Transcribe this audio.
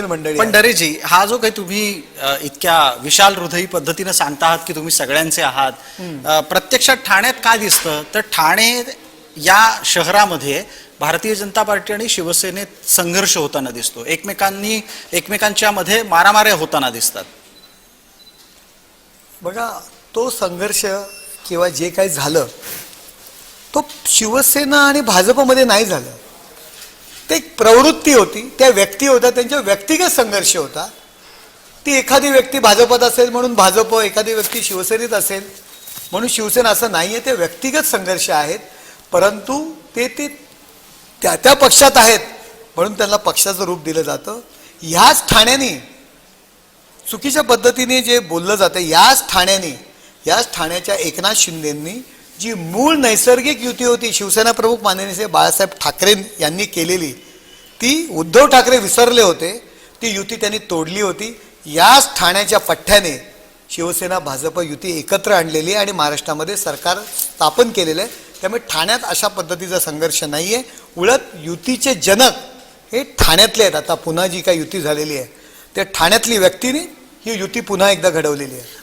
मंडळी पण डरेजी हा जो काही तुम्ही इतक्या विशाल हृदयी पद्धतीनं सांगता आहात की तुम्ही सगळ्यांचे आहात प्रत्यक्षात ठाण्यात काय दिसतं? तर ठाणे या शहरामध्ये भारतीय जनता पार्टी आणि शिवसेनेत संघर्ष होताना दिसतो. एकमेकांनी एकमेकांच्या मध्ये मारामाऱ्या होताना दिसतात. बघा तो संघर्ष किंवा जे काही झालं तो शिवसेना आणि भाजपमध्ये नाही झालं. ते एक प्रवृत्ती होती त्या व्यक्ती होत्या त्यांच्या व्यक्तिगत संघर्ष होता. ती एखादी व्यक्ती भाजपात असेल म्हणून भाजप एखादी व्यक्ती शिवसेनेत असेल म्हणून शिवसेना असं नाही आहे ते व्यक्तिगत संघर्ष आहेत. परंतु ते ते त्या त्या पक्षात आहेत म्हणून त्यांना पक्षाचं रूप दिलं जातं. ह्याच ठाण्याने चुकीच्या पद्धतीने जे बोललं जातं याच ठाण्याने याच ठाण्याच्या एकनाथ शिंदेंनी जी मूळ नैसर्गिक युती होती शिवसेना प्रमुख माननीय बाळासाहेब ठाकरे यांनी केलेली ती उद्धव ठाकरे विसरले होते ती युती त्यांनी तोडली होती. याच ठाण्याच्या पठ्ठ्याने शिवसेना भाजप युती एकत्र आणलेली आहे आणि महाराष्ट्रामध्ये सरकार स्थापन केलेलं आहे. त्यामुळे ठाण्यात अशा पद्धतीचा संघर्ष नाही आहे उलट युतीचे जनक हे ठाण्यातले आहेत. आता पुन्हा जी काही युती झालेली आहे त्या ठाण्यातली व्यक्तीने ही युती पुन्हा एकदा घडवलेली आहे.